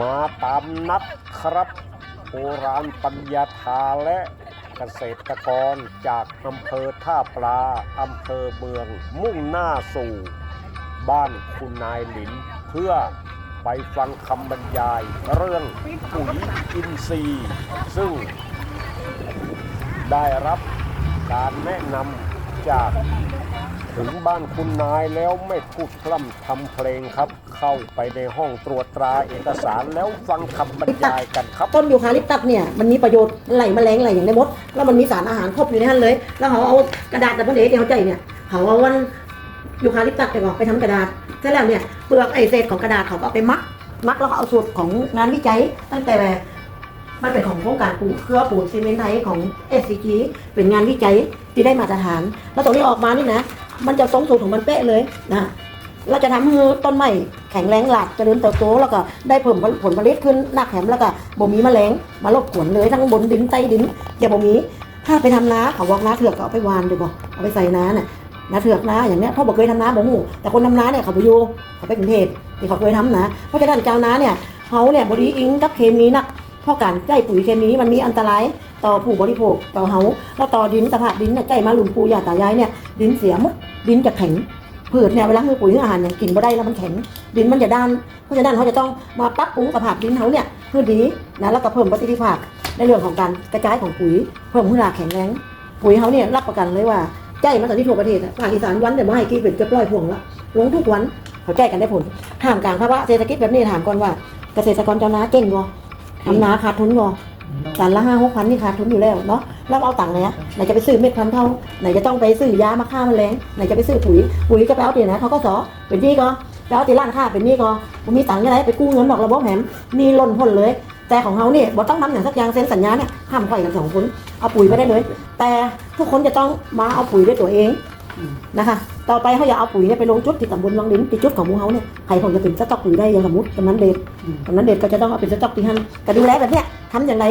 มาตามนัดครับโบราณปัญญาทาและเกษตรกรจากอำเภอท่าปลาอำเภอเมือง มุ่งหน้าสู่ บ้านคุณนายหลิน เพื่อไปฟังคำบรรยาย เรื่องปุ๋ยอินทรีย์ ซึ่งได้รับการแนะนำ จาก ถึงบ้านคุณนายแล้วไม่พูดพร่ำทำเพลงครับ เข้าไปในห้องตรวจตราเอกสารแล้วฟังคำบรรยายกันครับ ต้นยูคาลิปตัสเนี่ยมันมีประโยชน์ไหลแมลงไหลอย่างได้หมด แล้วมันมีสารอาหารครบอยู่ในนั้นเลย แล้วเขาเอากระดาษดับเบิลเอที่เขาใจเนี่ยเขาเอาวันยูคาลิปตัสไปก่อนไปทำกระดาษเสร็จแล้วเนี่ยเปลือกไอเศษของกระดาษเขาก็เอาไปมักมักแล้วก็เอาสูตรของงานวิจัย ตั้งแต่ มันเป็นของโครงการปูเครือปูนซีเมนต์ไทยของ SCG เป็นงานวิจัยที่ได้มาตรฐาน แล้วตรงนี้ออกมานี่นะ มันจะทรงสูตรของมันเป๊ะเลยนะเราจะทำให้ต้นไม้แข็งแรงหลักเจริญเติบโตแล้วก็ได้เพิ่มผลผลิตขึ้นหนักแถมแล้วก็บ่มีแมลงมารบกวนเลยทั้งบนดินใต้ดินอย่าบ่มีถ้าไปทำนาเขาบอกนาเถือกก็เอาไปวานดีกว่าเอาไปใส่นาน่ะนาเถือกนาอย่างเนี้ยพ่อบอกเคยทำนาบ่หูแต่คนทำนาเนี่ยเขาไปอยู่เขาไปกรุงเทพที่เขาเคยทำนะเพราะฉะนั้นเจ้านาเนี่ยเขาเนี่ยบริอิงกับเคมีนัก เพราะการใช้ปุ๋ยเคมีมันมีอันตรายต่อผู้บริโภคต่อเฮาแล้วต่อดินสภาพดินเนี่ยใกล้มาหลุมปูยาตายายเนี่ยดินเสียหมดดินจะแข็งพืชเนี่ยเวลาคือปุ๋ยอาหารอย่างกินบ่ได้แล้วมันแข็งดินมันจะด้านเพราะฉะนั้นเขาจะต้องมาปรับปรุงสภาพดินเขาเนี่ยเพื่อดีนะแล้วก็เพิ่มประสิทธิภาพในเรื่องของการกระจายของปุ๋ย เพิ่มคุณภาแข็งแรงปุ๋ยเขาเนี่ยรับประกันเลยว่าใจมาตอนที่ทั่วประเทศอะภาคอีสานวันเดี๋ยวมาให้กี่เป็นเกือบร้อยพวงละลงทุกวันเขาใจกันได้ผลท่ามกลางภาวะเศรษฐกิจแบบนี้ถามก่อนว่าเกษตรกรเจ้านาเก่งบ่ ทำนาขาดทุนบ่ตันละห้าหกพันนี่ขาดทุนอยู่แล้วเนาะแล้วเอาตังค์ไหนอะไหนจะไปซื้อเม็ดพันธุ์เท่าไหนจะต้องไปซื้อยามาฆ่าแมลงไหนจะไปซื้อปุ๋ยปุ๋ยก็ไปเอาตีนะเขาก็สอเป็นที่ก็แล้วตีร้านค้าเป็นหนี่ก็บ่มีตังค์ยังไงไปกู้เงินนอกระบบแหมหนี่ล้นพ้นเลย แต่ของเขาเนี่ยบ่ต้องนำอย่างสักอย่างเซ็นสัญญาเนี่ยห้ามไขว้กันสองคนเอาปุ๋ยไปได้เลย แต่ทุกคนจะต้องมาเอาปุ๋ยด้วยตัวเอง นะคะ ต่อไปเขาอยากเอาปุ๋ยเนี่ยไปลงจุดที่ตำบลวังดินที่จุดของหมูเฮาเนี่ยใครคงจะเป็นสต็อกปุ๋ยได้อย่างสมมติกำนันเดชกำนันเดชก็จะต้องเอาเป็นสต็อกที่หันก็ดูแลแบบเนี้ยทำอย่างไร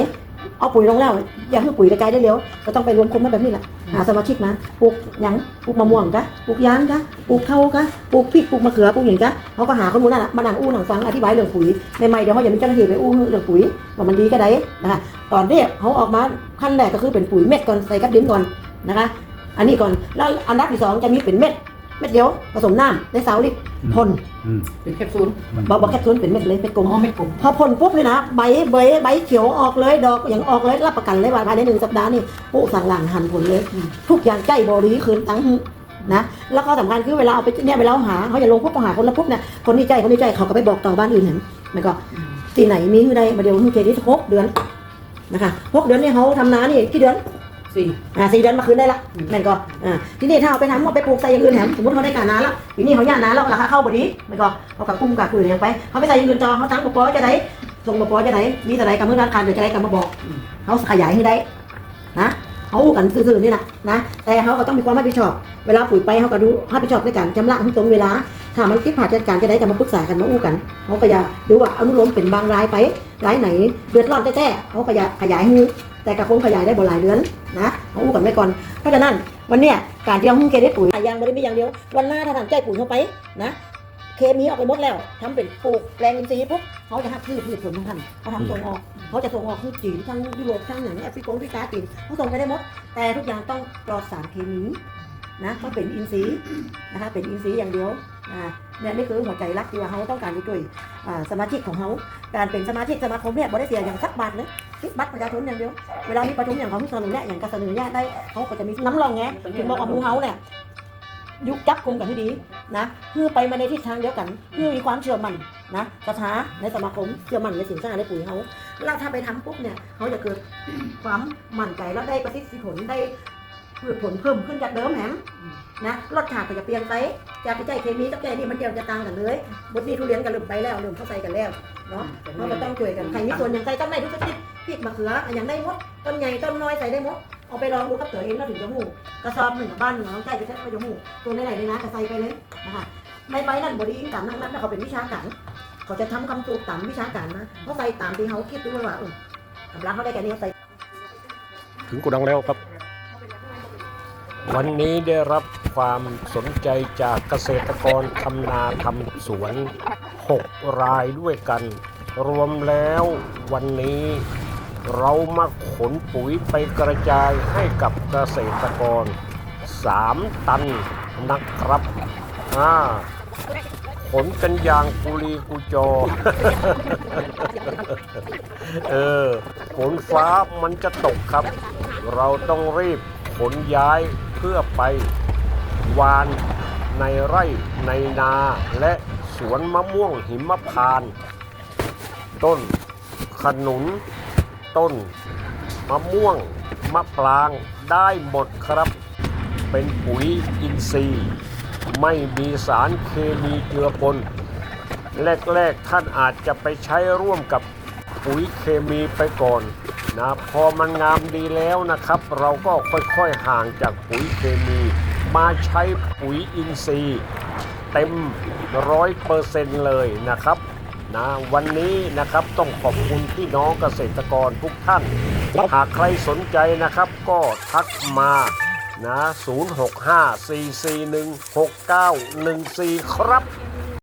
เอาปุ๋ยลงแล้วอย่าให้ปุ๋ยกระจายได้เร็วก็ต้องไปรวมคนมาแบบนี้แหละหาสมาชิกมาปลูกหยังปลูกมะม่วงกะปลูกยางกะปลูกเท่ากะปลูกพริกปลูกมะเขือปลูกอย่างกะเขาก็หาคนมูนั่นแหละมานั่งอู้หนังฟังอธิบายเรื่องปุ๋ยใหม่ๆเดี๋ยวเขาอย่ามีเจ้าหน้าที่ไปอู้เรื่องปุ๋ยว่ามันดีก็ได้นะคะตอนนี้เขาออกมาขั้นแรกก็คือเป็นปุ๋ยเม็ดก่อนใส่กับดินก่อนนะคะ อันนี้ก่อนแล้วอันดับที่สองจะมีเป็นเม็ดเม็ดเดียวผสมน้ำในเสาลิตรพ่นอืมเป็นแคปซูลบอกบอกแค่ทุนเป็นเม็ดเลยเป็นกลมอ๋อไม่กลมพอพ่นปุ๊บเลยนะใบใบใบเขียวออกเลยดอกอย่างออกเลยรับประกันเลยว่าภายในหนึ่งสัปดาห์นี่ปุ๊สั่งหลังหันผลเลย ทุกอย่างใกล้บริคืนตั้งหึนะแล้วก็สำคัญคือเวลาเอาไปเนี่ยเวลาเอาหาเขาอย่าลงปุ๊บเอาหาคนละปุ๊บเนี่ยคนที่ใจคนที่ใจเขาก็ไปบอกต่อบ้านอื่นเห็นมันก็ที่ไหนมีคือใดมาเดียวคือเครดิตหกเดือนนะคะหกเดือนเนี่ยเขาทำนานี่กี่เดือน สี่อ่าสี่เดือนมาคืนได้ละอืมนั่นก็อ่าทีนี้ถ้าเอาไปทำเอาไปปลูกใส่อย่างอื่นแถมสมมติเขาได้การนาแล้วปีนี้เขาย่านาแล้วราคาเข้าพอดีมันก็เขากับกุ้มกับกุยอย่างไปเขาไปใส่อย่างอื่นต่อเขาตั้งปปอจะได้ส่งปปอจะได้มีแต่ไหนกับมือร้านการเดี๋ยวจะได้กันมาบอกเขาขยายให้ได้นะ เขาอู้กันซื่อๆนี่นะนะแต่เขาก็ต้องมีความรับผิดชอบ เวลาปุ๋ยไปเขาก็ดูรับผิดชอบในการจำละตรงเวลาถ้ามันคิดผ่านจัดการจะได้กันมาปรึกษากันมาอู้กันเขาก็อย่าดูว่าอนุโลมเป็นบางรายไปรายไหนเดือดร้อนแท้ๆเขาก็อย่าขยายให้แต่กระคงขยายได้บ่หลายเดือนนะเขาอู้กันไว้ก่อนเพราะฉะนั้นวันเนี้ยการที่เราหุ้มเคได้ปุ๋ยยางบริมีอย่างเดียววันหน้าถ้าทำใจปุ๋ยเข้าไปนะ เคมีออกไปหมดแล้วทำเป็นปลูกแปลงอินทรีย์ปุ๊บเขาจะหักพืชพืชผลทั้งทันเขาทำส่งออกเขาจะส่งออกทั้งจีนทั้งยุโรปทั้งอย่างแอฟริกงแอฟริกาจีนเขาส่งไปได้หมด แต่ทุกอย่างต้องปลอดสารเคมีนะต้องเป็นอินทรีย์นะคะเป็นอินทรีย์อย่างเดียวอ่าเนี่ยนี่คือหัวใจรักที่ว่าเขาต้องการไปช่วยอ่าสมาชิกของเขาการเป็นสมาชิกสมาคมเนี่ยบริเสียอย่างสักบาทเลยคิดบัตรประชาชนอย่างเดียวเวลามีประชุมอย่างของเสนอเนี่ยอย่างการเสนอเนี่ยได้เขาก็จะมีน้ำรองไงถึงบอกว่าหมูเฮาเนี่ย ยุคจับกลุ่มกันให้ดีนะเพื่อไปมาในทิศทางเดียวกันเพื่อมีความเชื่อมั่นนะศรัทธาในสมาคมเชื่อมั่นในสินค้าในปุ๋ยเขาแล้วถ้าไปทำปุ๊บเนี่ยเขาจะเกิดความมั่นใจแล้วได้ประสิทธิผลได้พืชผลเพิ่มขึ้นจากเดิมแหมนะรสชาติก็จะเปลี่ยนไปจากที่ใจเคมีกับใจนี่มันเดียวจะต่างกันเลยบทนี้ทุเรียนกันเริ่มไปแล้วเริ่มเข้าใจกันแล้วเนาะเราก็ต้องช่วยกันใครมีส่วนอย่างไรต้องได้ทุกชนิดพริกมะเขืออย่างได้หมดต้นใหญ่ต้นน้อยใส่ได้หมด เอาไปลองดูกับตัวเองแล้วถึงจะหูกระสอบหนึ่งกับบ้านหนึ่งน้องใจจะใช้ไปจะหูตัวไหนๆเลยนะก็ใสไปเลยนะคะในใบนั่นบริอิงตามนั่นนั่นเขาเป็นวิชาการเขาจะทำคำสูตรตามวิชาการนะเขาใส่ตามที่เขาคิดด้วยว่าเออกำลังเขาได้แค่นี้ใส่ถึงกุดังแล้วครับ วันนี้ได้รับความสนใจจากเกษตรกรทำนาทำสวน 6 รายด้วยกัน รวมแล้ววันนี้ เรามาขนปุ๋ยไปกระจายให้กับเกษตรกร 3 ตันนะครับอ่าขนกันอย่างกุลีกุจอ เออฝนฟ้ามันจะตกครับ เราต้องรีบขนย้ายเพื่อไปวานในไร่ในนาและสวนมะม่วงหิมพานต์ต้นขนุน ต้น มะม่วง มะปรางได้หมดครับ เป็นปุ๋ยอินทรีย์ ไม่มีสารเคมีเจือปน แรกๆท่านอาจจะไปใช้ร่วมกับปุ๋ยเคมีไปก่อนนะพอมันงามดีแล้วนะครับ เราก็ค่อยๆห่างจากปุ๋ยเคมี มาใช้ปุ๋ยอินทรีย์ เต็มร้อยเปอร์เซ็นต์เลยนะครับ นะวันนี้นะครับต้องขอบคุณพี่น้องเกษตรกรทุกท่าน หากใครสนใจนะครับก็ทักมานะ 0654416914 ครับ